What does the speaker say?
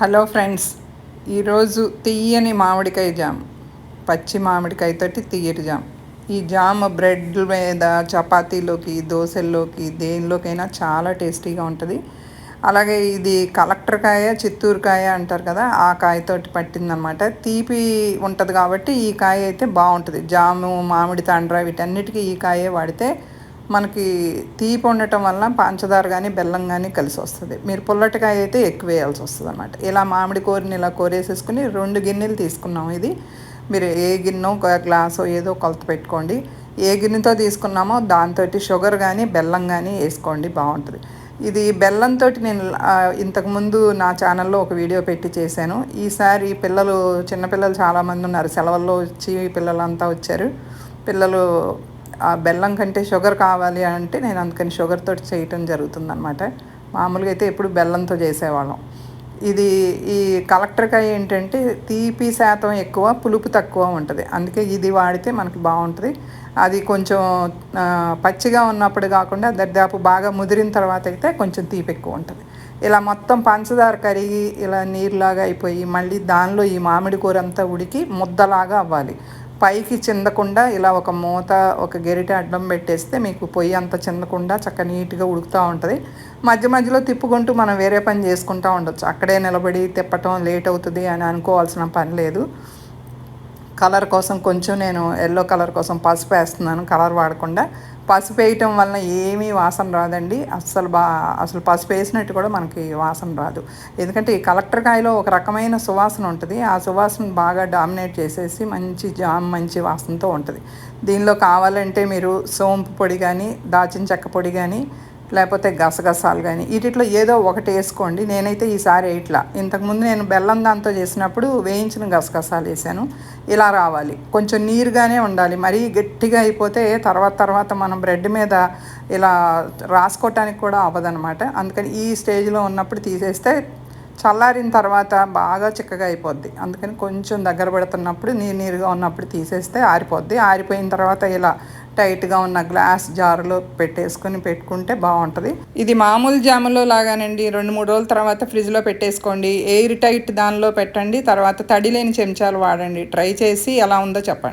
Hello friends ఈరోజు తీయని మామిడికాయ జామ్ పచ్చి మామిడికాయతోటి తీయటి జామ్. ఈ జామ్ బ్రెడ్ మీద చపాతీలోకి దోశల్లోకి దేనిలోకైనా చాలా టేస్టీగా ఉంటుంది. అలాగే ఇది కలెక్టర్ కాయ చిత్తూరు కాయ అంటారు కదా ఆ కాయతోటి పట్టిందనమాట తీపి ఉంటుంది కాబట్టి ఈ కాయ అయితే బాగుంటుంది. జాము మామిడి తాండ్ర వీటన్నిటికీ ఈ కాయే వాడితే మనకి తీపి ఉండటం వల్ల పంచదార కానీ బెల్లం కానీ కలిసి వస్తుంది. మీరు పుల్లటికాయ అయితే ఎక్కువ వేయాల్సి వస్తుంది అనమాట ఇలా మామిడి కూరని ఇలా కోరేసేసుకుని రెండు గిన్నెలు తీసుకున్నాం ఇది. మీరు ఏ గిన్నె ఒక ఏదో కొలత పెట్టుకోండి. ఏ గిన్నెతో తీసుకున్నామో దాంతో షుగర్ కానీ బెల్లం కానీ వేసుకోండి బాగుంటుంది. ఇది బెల్లంతో నేను ఇంతకుముందు నా ఛానల్లో ఒక వీడియో పెట్టి చేశాను. ఈసారి పిల్లలు చిన్నపిల్లలు చాలామంది ఉన్నారు. సెలవుల్లో వచ్చి పిల్లలంతా వచ్చారు. పిల్లలు బెల్లం కంటే షుగర్ కావాలి అంటే నేను అందుకని షుగర్తో చేయటం జరుగుతుంది అనమాట మామూలుగా అయితే ఎప్పుడు బెల్లంతో చేసేవాళ్ళం. ఇది ఈ కలెక్టర్కాయ ఏంటంటే తీపి శాతం ఎక్కువ పులుపు తక్కువ ఉంటుంది. అందుకే ఇది వాడితే మనకి బాగుంటుంది. అది కొంచెం పచ్చిగా ఉన్నప్పుడు కాకుండా దర్దాపు బాగా ముదిరిన తర్వాత అయితే కొంచెం తీపి ఎక్కువ ఉంటుంది. ఇలా మొత్తం పంచదార కరిగి ఇలా నీరులాగా అయిపోయి మళ్ళీ దానిలో ఈ మామిడి కూర అంతా ఉడికి ముద్దలాగా అవ్వాలి. పైకి చిందకుండా ఇలా ఒక మూత ఒక గెరిట అడ్డం పెట్టేస్తే మీకు పొయ్యి అంత చిందకుండా చక్క నీట్గా ఉడుకుతూ ఉంటుంది. మధ్య మధ్యలో తిప్పుకుంటూ మనం వేరే పని చేసుకుంటూ ఉండొచ్చు. అక్కడే నిలబడి తిప్పటం లేట్ అవుతుంది అని అనుకోవాల్సిన పని లేదు. కలర్ కోసం కొంచెం నేను ఎల్లో కలర్ కోసం పసుపు వేస్తున్నాను కలర్ వాడకుండా. పసుపు వేయటం వలన ఏమీ వాసన రాదండి. అస్సలు బా అసలు పసుపు వేసినట్టు కూడా మనకి వాసన రాదు. ఎందుకంటే ఈ కలెక్టర్ కాయలో ఒక రకమైన సువాసన ఉంటుంది. ఆ సువాసన బాగా డామినేట్ చేసేసి మంచి జామ్ మంచి వాసనతో ఉంటుంది. దీనిలో కావాలంటే మీరు సోంపు పొడి కానీ దాచిన చెక్క పొడి కానీ లేకపోతే గసగసాలు కానీ వీటిలో ఏదో ఒకటి వేసుకోండి. నేనైతే ఈసారి ఇట్లా ఇంతకుముందు నేను బెల్లం దాంతో చేసినప్పుడు వేయించిన గసగసాలు వేసాను. ఇలా రావాలి. కొంచెం నీరుగానే ఉండాలి. మరీ గట్టిగా అయిపోతే తర్వాత తర్వాత మనం బ్రెడ్ మీద ఇలా రాసుకోవటానికి కూడా అవ్వదనమాట అందుకని ఈ స్టేజ్లో ఉన్నప్పుడు తీసేస్తే చల్లారిన తర్వాత బాగా చిక్కగా అయిపోద్ది. అందుకని కొంచెం దగ్గర పెడుతున్నప్పుడు నీరు నీరుగా ఉన్నప్పుడు తీసేస్తే ఆరిపోద్ది. ఆరిపోయిన తర్వాత ఇలా టైట్గా ఉన్న గ్లాస్ జారులో పెట్టేసుకొని పెట్టుకుంటే బాగుంటుంది ఇది మామూలు జాములో లాగానండి. రెండు మూడు రోజుల తర్వాత ఫ్రిడ్జ్లో పెట్టేసుకోండి. ఎయిర్ టైట్ దానిలో పెట్టండి. తర్వాత తడి లేని చెంచాలు వాడండి. ట్రై చేసి ఎలా ఉందో చెప్పండి.